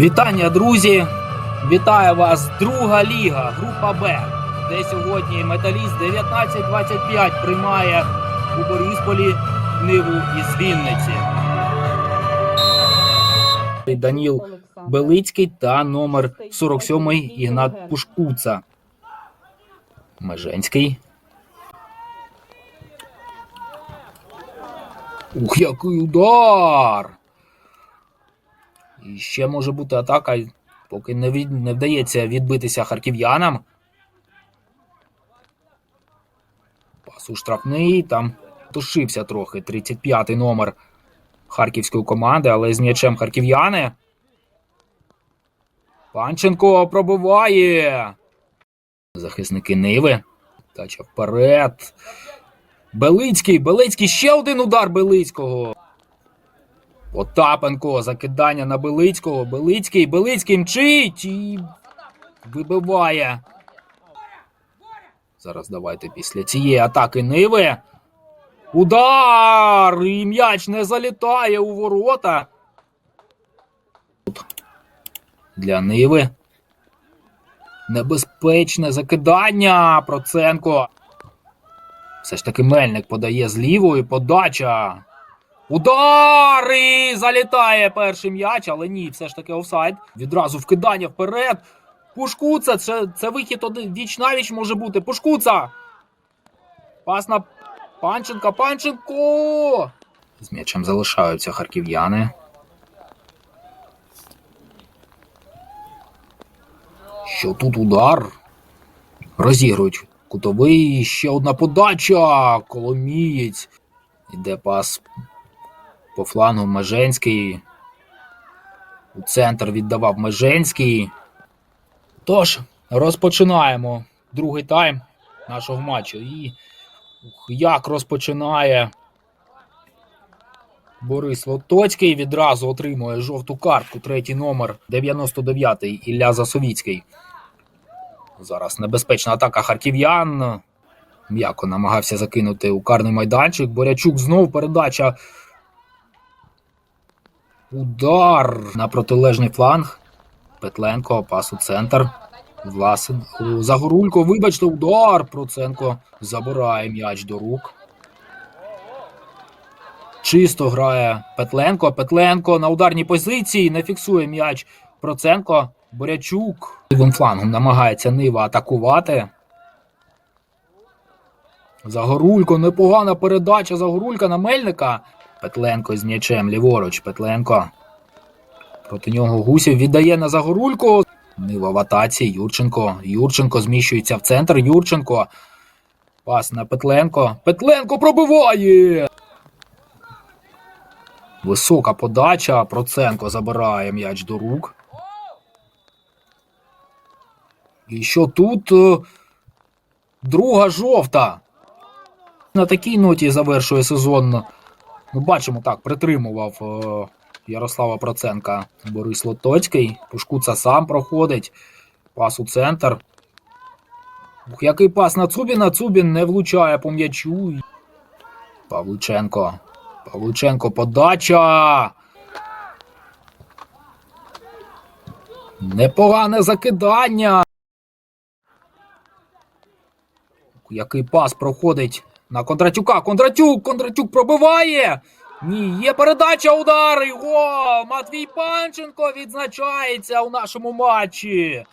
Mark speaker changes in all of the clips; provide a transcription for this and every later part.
Speaker 1: Вітання, друзі! Вітаю вас, друга ліга, група Б, де сьогодні металіст 1925 приймає у Борисполі Ниву із Вінниці. Даніл Белицький та номер 47 Ігнат Пушкуца. Меженський. Ух, який удар! І ще може бути атака, поки не, від... не вдається відбитися харків'янам. Пас у штрафний, там тушився трохи 35-й номер харківської команди, але з м'ячем харків'яни. Панченко пробиває. Захисники Ниви. Тача вперед. Белицький, Белицький, ще один удар Белицького. Потапенко, закидання на Белицького. Белицький, Белицький мчить і вибиває. Зараз давайте після цієї атаки Ниви. Удар! І м'яч не залітає у ворота. Для Ниви. Небезпечне закидання. Проценко. Все ж таки Мельник подає з лівої. Подача. Удар! І залітає перший м'яч, але ні, все ж таки офсайд. Відразу вкидання вперед. Пушкуца, це, це вихід один віч навіч може бути. Пушкуца! Пас на Панченка, Панченко! З м'ячем залишаються харків'яни. Що тут удар? Розігрують кутовий, ще одна подача. Коломієць. Іде пас по флангу Меженський. У центр віддавав Меженський. Тож, розпочинаємо другий тайм нашого матчу. І як розпочинає Борис Лотоцький. Відразу отримує жовту картку, третій номер 99-й Ілля Засовіцький. Зараз небезпечна атака харків'ян. М'яко намагався закинути у карний майданчик. Борячук знов передача. Удар на протилежний фланг. Петленко, пас у центр. Власен. Загорулько, вибачте, удар. Проценко забирає м'яч до рук. Чисто грає Петленко. Петленко на ударній позиції не фіксує м'яч. Проценко. Борячук. Лівим флангом намагається Нива атакувати. Загорулько, непогана передача Загорулька на Мельника. Петленко з м'ячем ліворуч. Петленко. Проти нього Гусів віддає на Загорульку. Нива в атаці. Юрченко. Юрченко зміщується в центр. Юрченко. Пас на Петленко. Петленко пробиває. Висока подача. Проценко забирає м'яч до рук. І що тут? Друга жовта. На такій ноті завершує сезон. Ми бачимо так, притримував е, Ярослава Проценка Борис Лотоцький. Пушкуца сам проходить. Пас у центр. Ух, який пас на Цубіна. Цубін не влучає по м'ячу. Павлученко. Павлученко подача. Непогане закидання. Який пас проходить на Кондратюка. Кондратюк! Кондратюк пробиває! Ні, є передача удари! О, Матвій Панченко відзначається у нашому матчі.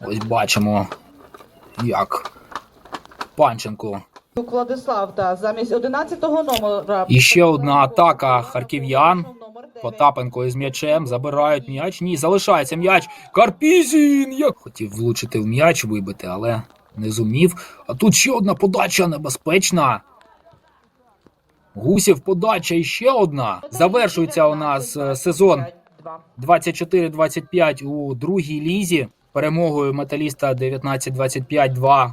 Speaker 1: Ось бачимо, як Панченко.
Speaker 2: Владислав, та замість 11-го номера.
Speaker 1: І ще одна атака харків'ян. Потапенко із м'ячем забирають м'яч. Ні, залишається м'яч. Карпізін! Як хотів влучити в м'яч, вибити, але не зумів. А тут ще одна подача небезпечна. Гусів подача і ще одна. Завершується у нас е, сезон 24-25 у другій лізі. Перемогою металіста 19-25-2